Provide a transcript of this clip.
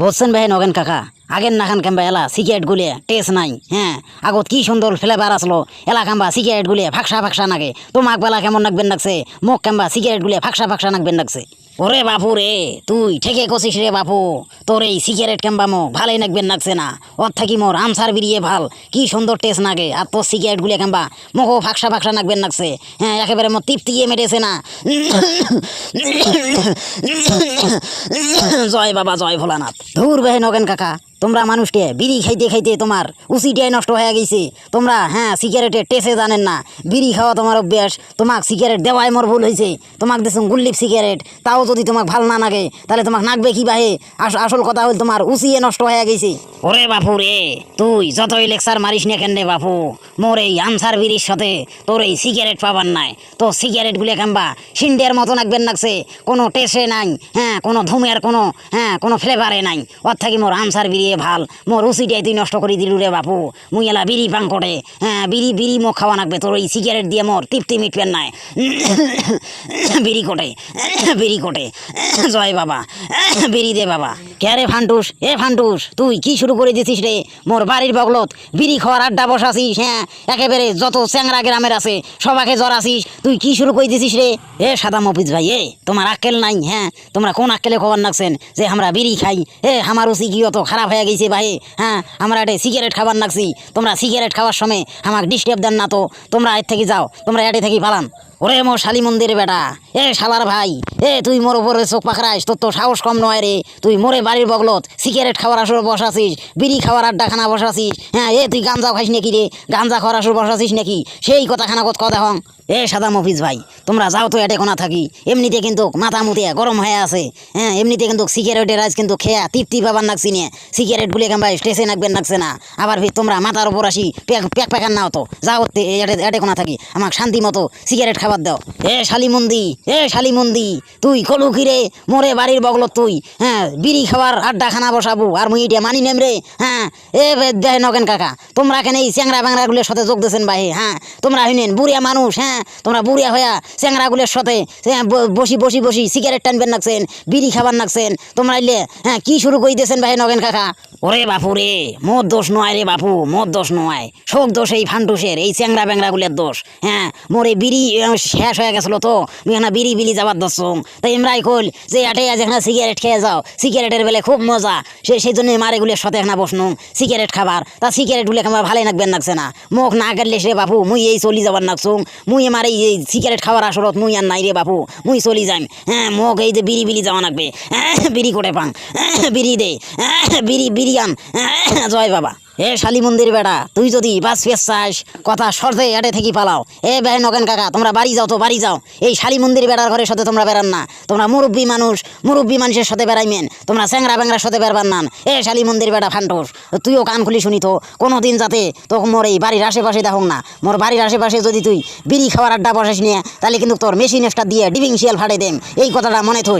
বুঝছেন ভাই নগেন কাকা, আগের নাখান কেমবা এলা সিগারেট গুলে টেস্ট নাই হ্যাঁ? আগত কি সুন্দর ফ্লেভার আসলো? এলা কাম্বা সিগারেট গুলে ফাঁকসা ফাঁকসা নাগে। তোমাক বেলা কেমন নাকবেন লাগছে মোক কেম্বা সিগারেট গুলে ফাঁকসা ফাঁকসা নাকবেন নাকছে ওরে বাপু রে, তুই ঠেকে কছিস রে বাপু। তোর এই সিগারেট কেম্বামো ভালোই নাকবেন নাকছে না। ওর থাকি মোর আমসার বিরিয়ে ভালো। কি সুন্দর টেস্ট নাগে। আর তোর সিগারেট গুলে কেম্বা মোকও ফাঁকসা ফাঁকসা নাকবেন নাকছে হ্যাঁ একেবারে মোর তৃপ্তিয়ে মেটেছে না। জয় বাবা, জয় ভোলানাথ। ধুর বেহে নগেন কাকা। তোমরা মানুষকে বিড়ি খাইতে খাইতে তোমার উচিটাই নষ্ট হয়ে গেছে। তোমরা হ্যাঁ সিগারেটের টেসে জানেন না। বিড়ি খাওয়া তোমার অভ্যাস। তোমাক সিগারেট দেওয়াই মোর ভুল হয়েছে তোমাক দেখুন গুল্লিপ সিগারেট। তাও যদি তোমাক ভালো না লাগে, তাহলে তোমাক নাকবে কি বাহে। আস- আসল কথা হল তোমার উচিয়ে নষ্ট হয়ে গেছে। ওরে বাপু রে, তুই যতই লেকচার মারিস না কেন রে বাপু? মোর এই আনসার বিড়ির সাথে তোর এই সিগারেট পাবার নাই। তো সিগারেট গুলে কাম্বা সিন্ডের মতো নাকবেন নাকছে, কোনো টেস্টে নাই হ্যাঁ কোনো ধুমের কোনো হ্যাঁ কোনো ফ্লেভারে নাই। ওর থাকি মোর আনসার বিড়িয়ে ভালো, মোর রুচিটাই তুই নষ্ট করে দিলু রে বাপু। মুই এলা বিড়ি পাং করে হ্যাঁ বিড়ি বিড়ি মোক খাওয়া নাকবে, তোর ওই সিগারেট দিয়ে মোর তৃপ্তি মিটবেন নাই। বিড়ি কোটে বিড়ি কোটে। জয় বাবা, বিড়ি দে বাবা। কে রে ফান্টুস, এ ফান্টুস, তুই কি শুরু করে দিছিস রে, মোর বাড়ির বগলত, বিড়ি খাওয়ার আড্ডা বসাছিস হ্যাঁ? একেবারে যত চ্যাংরা গ্রামের আছে, সবাকে জড়াছিস। তুই কি শুরু করে দিছিস রে? এ সাদা মফিজ ভাই, এ, তোমার আক্কেল নাই হ্যাঁ? তোমরা কোন আক্কেলে খবর নাকছেন যে আমরা বিড়ি খাই? এ, আমার রুচি কি অত খারাপ হয়ে গেছে ভাই হ্যাঁ? আমরা এটা সিগারেট খাবার নাকছি। তোমরা সিগারেট খাওয়ার সময় আমাকে ডিস্টার্ব দেন না তো। তোমরা এর থেকে যাও, তোমরা এটে থেকে পালান। ওরে মোর শালি মন্দির বেটা, এ শালার ভাই, এ, তুই মোর উপরে চোখ পাখরাইস তোর তো সাহস কম নয় রে। তুই মোরে বাড়ির বগলত, সিগারেট খাওয়ার আসর বসাছিস বিড়ি খাওয়ার আড্ডাখানা বসাছিস হ্যাঁ? এ, তুই গাঞ্জা খাইস নাকি রে? গাঞ্জা খাওয়ার বসাছিস নাকি? সেই কথা খানা কত কথা হং? এ সাদা মফিজ ভাই, তোমরা যাও তো এটে কোনা থাকি। এমনিতে কিন্তু মাথা মুতিয়া গরম হয়ে আছে হ্যাঁ এমনিতে কিন্তু সিগারেটের আজ কিন্তু খেয়া তৃপ্তি পাবার নাকছি নিয়ে। সিগারেট গুলে কেমন স্টেশন নাকবেন নাকছে না। আবার ফির তোমরা মাথার উপর আসি, প্যাক প্যাক প্যাকার নাও তো। যাও এটে কোনা থাকি। আমাকে শান্তি মতো সিগারেট খাবার দাও। এ শালিমন্দি এ শালিমন্দি, তুই কলু কিরে মোরে বাড়ির বগলত তুই হ্যাঁ বিড়ি খাবার আড্ডা খানা বসাবো, আর মুই এটা মানি নেম রে হ্যাঁ এ দেহ নগেন কাকা। তোমরা কেন এই চ্যাংরা ব্যাংরাগুলোর সাথে যোগ দিয়েছেন ভাই হ্যাঁ? তোমরা হইনেন বুড়িয়া মানুষ হ্যাঁ? তোমরা বুড়িয়া হইয়া চ্যাংরাগুলোর সাথে হ্যাঁ, বসি বসি বসি সিগারেট টানবেন নাকছেন বিড়ি খাবার নাকছেন তোমরা এলে হ্যাঁ কি শুরু করে দিয়েছেন ভাই নগেন কাকা? ওরে বাপু রে মোর দোষ নয় রে বাপু মোর দোষ নয়। শোক দোষ এই ফান্টুসের এই চ্যাংরা ব্যাংরাগুলোর দোষ। হ্যাঁ মোর এই বিড়ি শেষ হয়ে গেছিল তো। এখানে বিড়ি বিলি যাবার দোষ তাই এমরাই কইল যে আটে আজ এখানে সিগারেট খেয়ে যাও। সিগারেটের বেলে খুব মজা। সে সেই জন্য মারেগুলোর সাথে এখানে বসনু। সিগারেট খাবার। তা সিগারেটগুলো আমার ভালোই নাকবেন নাকছে না। মুখ না গেলে সে বাপু মুই এই চলি যাবার নাকছুং মুই আমার এই সিগারেট খাবার আসরত মুই আর নাই রে বাপু। মুই চলি যাইম। হ্যাঁ মুখ এই যে বিড়ি বিলি যাওয়া নাকবে। হ্যাঁ, বিড়ি করে পাং। হ্যাঁ, বিড়ি দে। হ্যাঁ, বিড়ি বিড়ি হ্যাঁ, জয় বাবা। এ শালি মন্দির বেটা তুই যদি বাস ফেস চাস কথা সরতে এটে থেকে পালাও। এ বেহে নগেন কাকা তোমরা বাড়ি যাও তো বাড়ি যাও। এই শালি মন্দির বেড়ার ঘরের সাথে তোমরা বেড়ান না। তোমরা মুরব্বী মানুষ মুরব্বী মানুষের সাথে বেড়াইমেন তোমরা স্যাংরা ব্যাংরার সাথে বেড়াবার নান এ শালি মন্দির বেটা ফান্টোস তুইও কান খুলি শুনি তো। কোনো দিন যাতে তো মোর এই বাড়ির আশেপাশে দেখো না। মোর বাড়ির আশেপাশে যদি তুই বিড়ি খাওয়ার আড্ডা বসাস নিয়ে তাহলে কিন্তু তোর মেশিন একটা দিয়ে ডিবিং শিয়াল ফাটে দেম। এই কথাটা মনে থুস।